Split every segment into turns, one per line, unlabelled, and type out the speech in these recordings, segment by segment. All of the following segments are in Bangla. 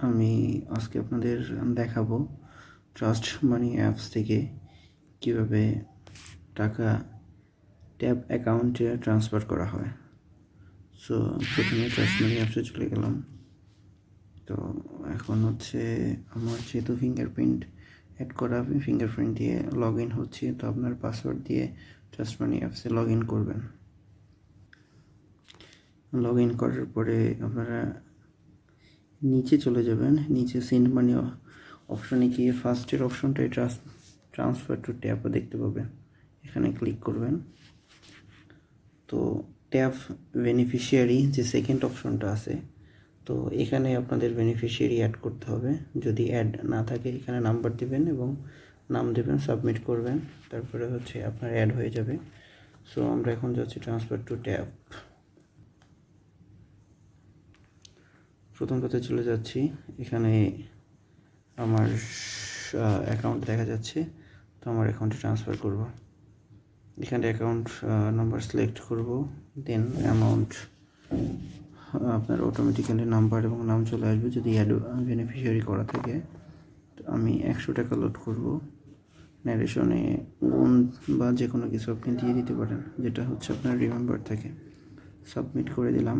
আমি আজকে আপনাদের দেখাবো ট্রাস্ট মানি অ্যাপস থেকে কীভাবে টাকা ট্যাপ অ্যাকাউন্টে ট্রান্সফার করা হয়। সো প্রথমে ট্রাস্ট মানি অ্যাপসে চলে গেলাম। তো, এখন হচ্ছে আমার যেহেতু ফিঙ্গারপ্রিন্ট অ্যাড করা ফিঙ্গারপ্রিন্ট দিয়ে লগ ইন হচ্ছে, তো আপনার পাসওয়ার্ড দিয়ে ট্রাস্ট মানি অ্যাপসে লগ ইন করবেন। লগ ইন করার পরে আপনারা নিচে চলে যাবেন, নিচে সেন্ড মানি অপশনে গিয়ে ফার্স্টের অপশনটাই ট্রান্স ট্রান্সফার টু ট্যাপও দেখতে পাবেন। এখানে ক্লিক করবেন। তো ট্যাপ বেনিফিশিয়ারি যে সেকেন্ড অপশনটা আছে, তো এখানে আপনাদের বেনিফিশিয়ারি অ্যাড করতে হবে। যদি অ্যাড না থাকে, এখানে নাম্বার দেবেন এবং নাম দেবেন সাবমিট করবেন। তারপরে হচ্ছে আপনার অ্যাড হয়ে যাবে। সো আমরা এখন যাচ্ছি ট্রান্সফার টু ট্যাপ প্রথমটাতে চলে যাচ্ছি। এখানে আমার অ্যাকাউন্ট দেখা যাচ্ছে, তো আমার অ্যাকাউন্টে ট্রান্সফার করব। এখানে অ্যাকাউন্ট নাম্বার সিলেক্ট করব দেন অ্যামাউন্ট আপনার অটোমেটিক্যালি নাম্বার এবং নাম চলে আসবে যদি অ্যাড বেনিফিশিয়ারি করা থাকে। তো আমি একশো টাকা লোড করব। ন্যারেশনে গুণ বা যে কোনো কিছু আপনি দিয়ে দিতে পারেন, যেটা হচ্ছে আপনার রিমেম্বার থাকে। সাবমিট করে দিলাম।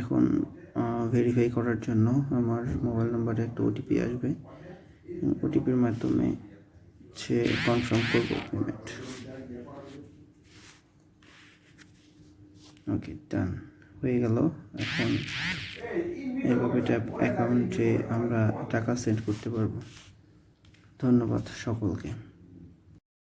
এখন ভেরিফাই করার জন্য আমার মোবাইল নাম্বারে একটা ওটিপি আসবে। ওটিপির মাধ্যমে সে কনফার্ম করব পেমেন্ট ওকে ডান হয়ে গেল। এখন এইভাবে অ্যাকাউন্টে আমরা টাকা সেন্ড করতে পারব। ধন্যবাদ সকলকে।